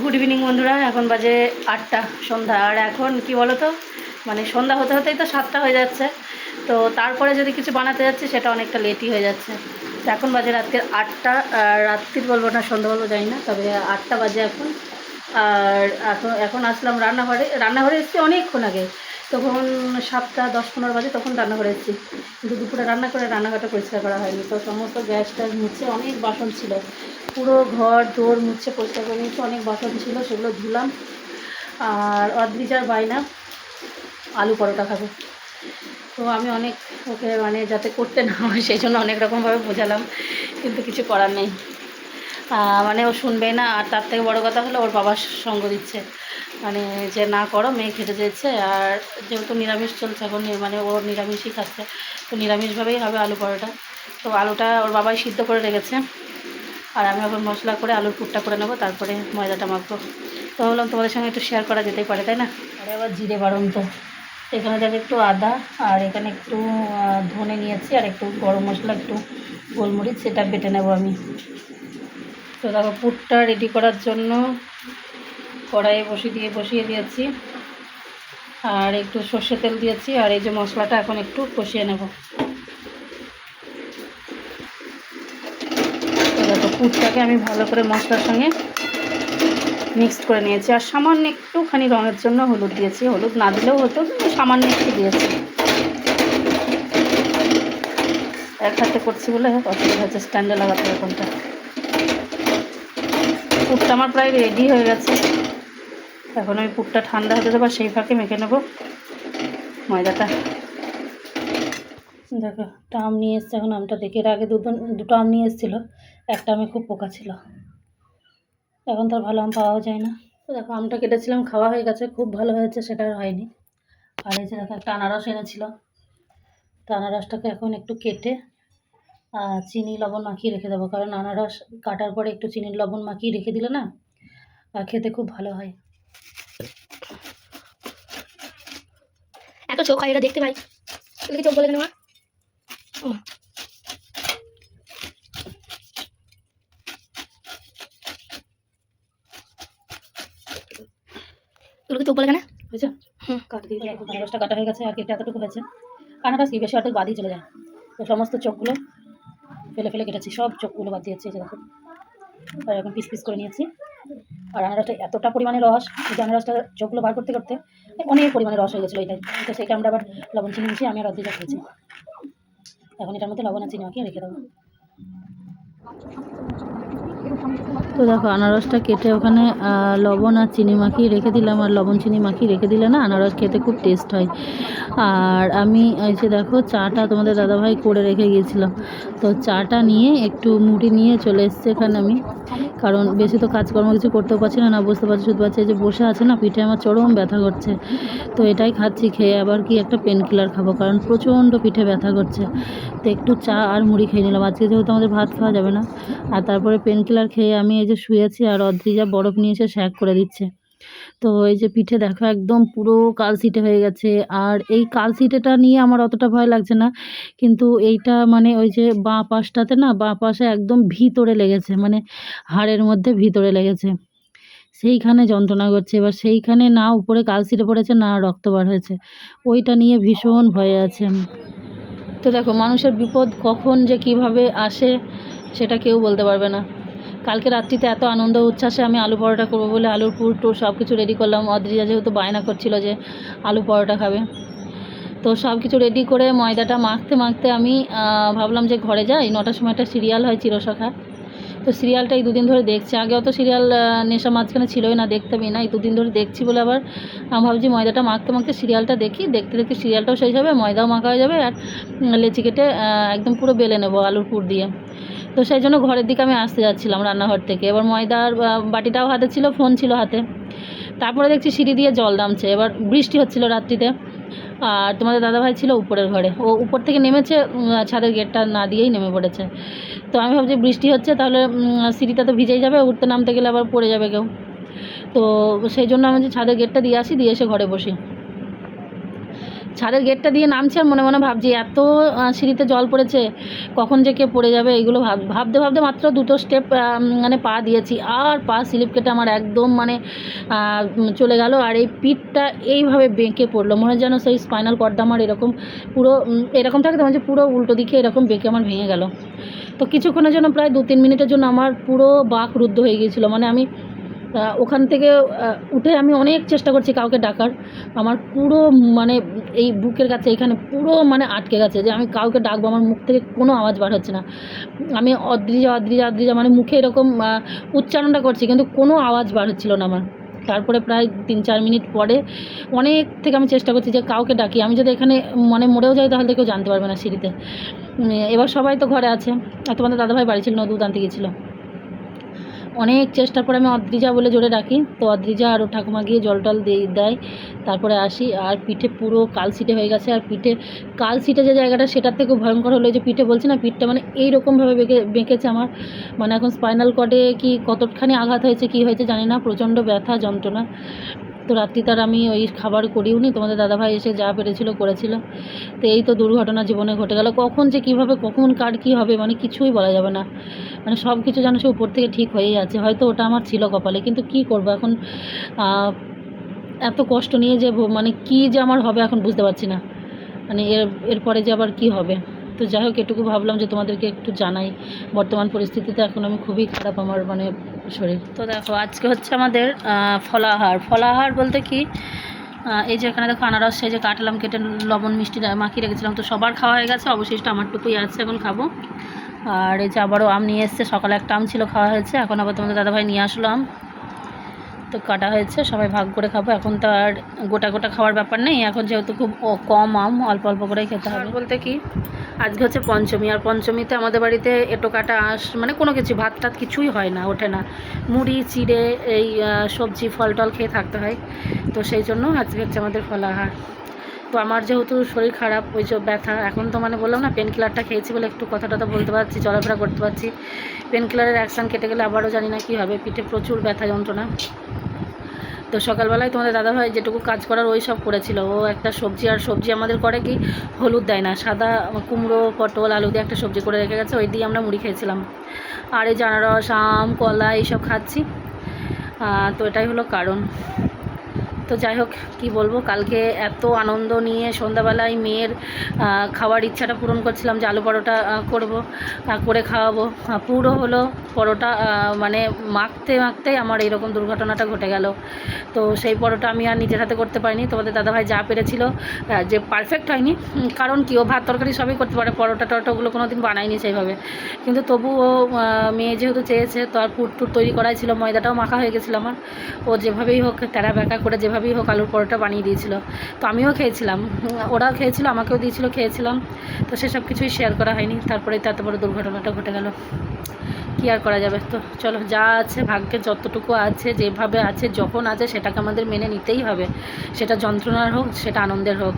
Good evening বন্ধুরা। এখন বাজে আটটা, সন্ধ্যা। আর এখন কি বলো তো মানে সন্ধ্যা হতে হতেই তো সাতটা হয়ে যাচ্ছে। তো তারপরে যদি কিছু বানাতে যাচ্ছি, সেটা অনেকটা লেটই হয়ে যাচ্ছে। তো এখন বাজে রাত্রের আটটা। রাত্রির বলব না, সন্ধ্যা বলব, জানি না। তবে আটটা বাজে এখন। আর এখন এখন আসলাম রান্নাঘরে। রান্নাঘরে এসেছি অনেকক্ষণ আগে। তখন সাতটা, দশ, পনেরো বাজে তখন রান্নাঘরে এসেছি। কিন্তু দুপুরে রান্না করে রান্নাঘরটা পরিষ্কার করা হয়নি। তো সমস্ত গ্যাস ট্যাস মুছে অনেক বাসন ছিল। পুরো ঘর, দোর মুছে পরিষ্কার করে নিয়েছি, অনেক বাসন ছিল, সেগুলো ধুলাম। আর অদ্রিজার বাইনা আলু পরোটা খাবে। তো আমি অনেক ওকে মানে যাতে করতে না হয়, সেই জন্য অনেক রকমভাবে বোঝালাম, কিন্তু কিছু করার নেই। মানে ও শুনবে না, আর তার থেকে বড় কথা হলো ওর বাবার সঙ্গ দিচ্ছে। মানে যে না করো, মেয়ে খেতে চেয়েছে আর যেহেতু নিরামিষ চলছে এখন মানে ও নিরামিষই খাচ্ছে, তো নিরামিষভাবেই হবে আলু পরোটা। তো আলুটা ওর বাবাই সিদ্ধ করে রেখেছে। আর আমি এখন মশলা করে আলুর পুরটা করে নেব, তারপরে ময়দাটা মাখবো। তো ভাবলাম তোমাদের সঙ্গে একটু শেয়ার করা যেতেই পারে, তাই না? আরে আবার জিরে বাড়ন তো এখানে দেখো একটু আদা, আর এখানে একটু ধনে নিয়েছি, আর একটু গরম মশলা, একটু গোলমরিচ, সেটা বেটে নেব আমি। তো দেখো, পুরটা রেডি করার জন্য কড়াইয়ে বসিয়ে দিয়ে, বসিয়ে দিয়েছি। আর একটু সর্ষে তেল দিয়েছি, আর এই যে মশলাটা এখন একটু কষিয়ে নেব তো দেখো পুরটাকে আমি ভালো করে মশলার সঙ্গে মিক্সড করে নিয়েছি। আর সামান্য একটুখানি রঙের জন্য হলুদ দিয়েছি। হলুদ না দিলেও হতো, কিন্তু সামান্য একটু দিয়েছি। এক হাতে করছি বলে অসুবিধা হচ্ছে স্ট্যান্ডে লাগাতে কোনটা। পুরটা আমার প্রায় রেডি হয়ে গেছে। এখন আমি পুরটা ঠান্ডা হতে দেবো সেই ফাঁকে মেখে নেব ময়দাটা। দেখো একটা আম নিয়ে এসছে, এখন আমটা দেখে এর আগে দুটো দুটো আম নিয়ে এসেছিল। একটা আমে খুব পোকা ছিল এখন তো ভালো আম পাওয়াও যায় না। তো দেখো আমটা কেটেছিলাম খাওয়া হয়ে গেছে খুব ভালো হয়েছে সেটা আর হয়নি। আর এই যে দেখো একটা আনারস এনেছিল। তো আনারসটাকে এখন একটু কেটে চিনি লবণ মাখিয়ে রেখে দেবো। কারণ আনারস কাটার পরে একটু চিনির লবণ মাখিয়ে রেখে দিলে না আর খেতে খুব ভালো হয়। এত চোখ হয় এটা দেখতে পাই। চোখ বলে কেন আমার ও। তোর কি চোখ বলে কেন বুঝছ। কাট দিয়ে আনারসটা কাটা হয়ে গেছে আর কেটে এতটুকু হয়েছে। আনারস কি? বেশি অর্ধেক বাদই চলে যায়। তো সমস্ত চোখগুলো ফেলে ফেলে কেটেছি। সব চোখগুলো বাদ দিয়েছি এই যে দেখো। আর এখন পিস পিস করে নিয়েছি। আর আনারসটা এতটা পরিমাণে রস এই যে আনারসটা চোখগুলো বার করতে করতে অনেক পরিমাণে রস হয়ে গেছিল এটাই তো সেটা আমরা আবার লবণ চিনি মিশিয়ে আমি আর অর্ধেক খেয়েছি। এখন এটার মধ্যে লবণ আর চিনি মাখিয়ে রেখে দেবো। তো দেখো, আনারসটা কেটে ওখানে লবণ আর চিনি মাখিয়ে রেখে দিলাম, আর লবণ চিনি মাখিয়ে রেখে দিলে না আনারস খেতে খুব টেস্ট হয়। আর আমি এই যে দেখো, চাটা তোমাদের দাদাভাই করে রেখে গিয়েছিলাম তো চাটা নিয়ে একটু মুড়ি নিয়ে চলে এসছে এখানে আমি। কারণ বেশি তো কাজকর্ম কিছু করতেও পারছি না না বুঝতে পারছি, শুধু পারছি যে বসে আছে না, পিঠে আমার চরম ব্যথা করছে। তো এটাই খাচ্ছি, খেয়ে আবার কি একটা পেন কিলার খাব, কারণ প্রচণ্ড পিঠে ব্যথা করছে। তো একটু চা আর মুড়ি খেয়ে নিলাম, আজকে যেহেতু আমাদের ভাত খাওয়া যাবে না। আর তারপরে পেন কিলার খেয়ে আমি এই যে শুয়েছি আর অদ্রিজা বরফ নিয়ে এসে শ্যাক করে দিচ্ছে। তো এই যে পিঠে দেখো একদম পুরো কালসিটে হয়ে গেছে। আর এই কালসিটেটা নিয়ে আমার অতটা ভয় লাগছে না। কিন্তু এইটা মানে ওই যে বাঁ পাশটাতে না, বাঁ পাশে একদম ভিতরে লেগেছে মানে হাড়ের মধ্যে ভিতরে লেগেছে। সেইখানে যন্ত্রণা করছে। এবার সেইখানে না উপরে কালসিটে পড়েছে, না রক্ত বার হয়েছে। ওইটা নিয়ে ভীষণ ভয়ে আছে। তো দেখো, মানুষের বিপদ কখন যে কীভাবে আসে, সেটা কেউ বলতে পারবে না। কালকে রাত্রিতে এত আনন্দ, উচ্ছ্বাসে আমি আলু পরোটা করব বলে আলুর পুর টুর সব কিছু রেডি করলাম। অদ্রিজা যেহেতু বায়না করছিল যে আলু পরোটা খাবে। তো সব কিছু রেডি করে ময়দাটা মাখতে মাখতে আমি ভাবলাম যে ঘরে যাই। নটার সময় একটা সিরিয়াল হয় চিরসখা। তো সিরিয়ালটা এই দুদিন ধরে দেখছি। আগে অত সিরিয়াল নেশা মাঝখানে ছিলই না দেখতামই না। এই দুদিন ধরে দেখছি বলে আবার আমি ভাবছি ময়দাটা মাখতে মাখতে সিরিয়ালটা দেখি। দেখতে দেখতে সিরিয়ালটাও শেষ হবে, ময়দাও মাখা হয়ে যাবে। আর লেচি কেটে একদম পুরো বেলে নেব আলুর পুর দিয়ে। তো সেই জন্য ঘরের দিকে আমি আসতে যাচ্ছিলাম রান্নাঘর থেকে। এবার ময়দার বাটিটাও হাতে ছিল, ফোন ছিল হাতে। তারপরে দেখছি সিঁড়ি দিয়ে জল নামছে। এবার বৃষ্টি হচ্ছিল রাত্রিতে। আর তোমাদের দাদাভাই ছিল উপরের ঘরে। ও উপর থেকে নেমেছে ছাদের গেটটা না দিয়েই নেমে পড়েছে। তো আমি ভাবছি বৃষ্টি হচ্ছে, তাহলে সিঁড়িটা তো ভিজেই যাবে, উঠতে নামতে গেলে আবার পড়ে যাবে কেউ। তো সেই জন্য আমি যে ছাদের গেটটা দিয়ে আসি, দিয়ে এসে ঘরে বসি। ছাদের গেটটা দিয়ে নামছি আর মনে মনে ভাবছি, এত সিঁড়িতে জল পড়েছে, কখন যে কে পড়ে যাবে এগুলো ভাব, ভাবতে ভাবতে মাত্র দুটো স্টেপ মানে পা দিয়েছি, আর পা স্লিপ কেটে আমার একদম মানে চলে গেল, আর এই পিঠটা এইভাবে বেঁকে পড়ল, মনে যেন সেই স্পাইনাল কর্ডটা আমার এরকম পুরো এরকম থাকে তো যে পুরো উল্টো দিকে এরকম বেঁকে আমার ভেঙে গেল। তো কিছুক্ষণের জন্য প্রায় দু তিন মিনিটের জন্য আমার পুরো বাক রুদ্ধ হয়ে গিয়েছিল মানে আমি ওখান থেকে উঠে আমি অনেক চেষ্টা করছি কাউকে ডাকার। আমার পুরো মানে এই বুকের কাছে, এখানে পুরো মানে আটকে গেছে যে আমি কাউকে ডাকবো, আমার মুখ থেকে কোনো আওয়াজ বার হচ্ছে না। আমি অদ্রিজা অদ্রিজা অদ্রিজা মানে মুখে এরকম উচ্চারণটা করছি, কিন্তু কোনো আওয়াজ বার হচ্ছিল না আমার। তারপরে প্রায় তিন, চার মিনিট পরে অনেক থেকে আমি চেষ্টা করছি যে কাউকে ডাকি। আমি যদি এখানে মানে মরেও যাই, তাহলে কেউ জানতে পারবে না সিঁড়িতে। এবার সবাই তো ঘরে আছে। আর তোমাদের দাদাভাই বাড়ি ছিল না দুধ আনতে গেছিল। অনেক চেষ্টা করে আমি অদ্রিজা বলে জোরে ডাকি। তো অদ্রিজা আর ঠাকুমা গিয়ে জল টল দিয়ে তারপরে আসি। আর পিঠে পুরো কালসিটে হয়ে গেছে। আর পিঠে কালসিটে যে জায়গাটা সেটার থেকেও ভয়ঙ্কর হলো যে পিঠে বলছে না, পিঠটা মানে এইরকমভাবে বেঁকে, বেঁকেছে আমার। মানে এখন স্পাইনাল কর্ডে কি কতখানি আঘাত হয়েছে, কি হয়েছে জানি না। প্রচণ্ড ব্যথা, যন্ত্রণা। তো রাত্রি তার আমি ওই খাবার করিও নি তোমাদের দাদাভাই এসে যা পেরেছিল করেছিল। তো এই তো দুর্ঘটনা জীবনে ঘটে গেল। কখন যে কীভাবে, কখন, কার কী হবে মানে কিছুই বলা যাবে না। মানে সব কিছু যেন সে উপর থেকে ঠিক হয়েই আছে। হয়তো ওটা আমার ছিল কপালে, কিন্তু কি করব এখন? এত কষ্ট নিয়ে যে মানে কি যে আমার হবে এখন বুঝতে পারছি না। মানে এর, এরপরে যে আবার কি হবে? তো যাই হোক, এটুকু ভাবলাম যে তোমাদেরকে একটু জানাই। বর্তমান পরিস্থিতিতে এখন আমি খুবই খারাপ আমার মানে শরীর। তো দেখো, আজকে হচ্ছে আমাদের ফলাহার। ফলাহার বলতে কি? এই যে এখানে দেখো আনারস সেই যে কাটলাম, কেটে লবণ, মিষ্টি মাখিয়ে রেখেছিলাম। তো সবার খাওয়া হয়ে গেছে, অবশিষ্ট আমারটুকুই আছে, এখন খাব। আর এই যে আবারও আম নিয়ে এসছে, সকালে একটা আম ছিল, খাওয়া হয়েছে। এখন আবার তোমাদের দাদাভাই নিয়ে আসলো আম। তো কাটা হয়েছে সবাই ভাগ করে খাব। এখন তো আর গোটা গোটা খাওয়ার ব্যাপার নেই এখন যেহেতু খুব কম আম অল্প অল্প করেই খেতে হবে। বলতে কি আজকে হচ্ছে পঞ্চমী আর পঞ্চমীতে আমাদের বাড়িতে এটো কাটা আঁশ মানে কোনো কিছু ভাত টাত কিছুই হয় না ওঠে না। মুড়ি চিড়ে এই সবজি ফল টল খেয়ে থাকতে হয়। তো সেই জন্য আজকে হচ্ছে আমাদের ফলাহার। তো আমার যেহেতু শরীর খারাপ, ওই যে ব্যথা, এখন তো মানে বললাম না পেন কিলারটা খেয়েছি বলে একটু কথা টথা বলতে পারছি, চলাফেরা করতে পারছি। পেন কিলারের অ্যাকশান কেটে গেলে আবারও জানি না কী হবে, পিঠে প্রচুর ব্যথা যন্ত্রণা। তো সকালবেলায় তোমাদের দাদাভাই যেটুকু কাজ করার ওই সব করেছিল। ও একটা সবজি, আর সবজি আমাদের করে কি, হলুদ দেয় না, সাদা কুমড়ো, পটল, আলু দিয়ে একটা সবজি করে রেখে গেছে, ওই দিয়ে আমরা মুড়ি খেয়েছিলাম। আর এই যে আনারস আম, কলা, এইসব খাচ্ছি। তো এটাই হলো কারণ। তো যাই হোক, কী বলব? কালকে এত আনন্দ নিয়ে সন্ধ্যাবেলায় মেয়ের খাওয়ার ইচ্ছাটা পূরণ করছিলাম যে আলু পরোটা করব করে খাওয়াবো। পুরো হলো পরোটা মানে মাখতে মাখতেই আমার এইরকম দুর্ঘটনাটা ঘটে গেল। তো সেই পরোটা আমি আর নিজের হাতে করতে পারিনি। তোমাদের দাদাভাই যা পেরেছিল যে পারফেক্ট হয়নি কারণ কি, ও ভাত তরকারি সবই করতে পারে, পরোটা টরোটাগুলো কোনো দিন বানায়নি সেইভাবে। কিন্তু তবুও মেয়ে যেহেতু চেয়েছে, তো আর পুট টুট তৈরি করাই ছিল, ময়দাটাও মাখা হয়ে গেছিল আমার। ও যেভাবেই হোক তেরা ব্যাকা করে যেভাবেই হোক আলুর পরোটা বানিয়ে দিয়েছিল। তো আমিও খেয়েছিলাম। ওরাও খেয়েছিল, আমাকেও দিয়েছিল, খেয়েছিলাম। তো সেসব কিছুই শেয়ার করা হয়নি। তারপরে তো এত বড় দুর্ঘটনাটা ঘটে গেল। কী আর করা যাবে? তো চলো, যা আছে, ভাগ্যে যতটুকু আছে, যেভাবে আছে, যখন আছে, সেটাকে আমাদের মেনে নিতেই হবে। সেটা যন্ত্রণার হোক, সেটা আনন্দের হোক।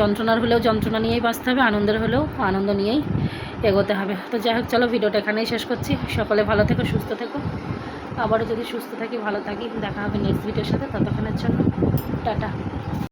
যন্ত্রণার হলেও যন্ত্রণা নিয়েই বাঁচতে হবে, আনন্দের হলেও আনন্দ নিয়েই এগোতে হবে। তো যাই হোক, চলো, ভিডিওটা এখানেই শেষ করছি। সকলে ভালো থেকো, সুস্থ থেকো। আবারও যদি সুস্থ থাকি ভালো থাকি দেখা হবে নেক্সট ভিডিওর সাথে ততক্ষণের জন্য টাটা।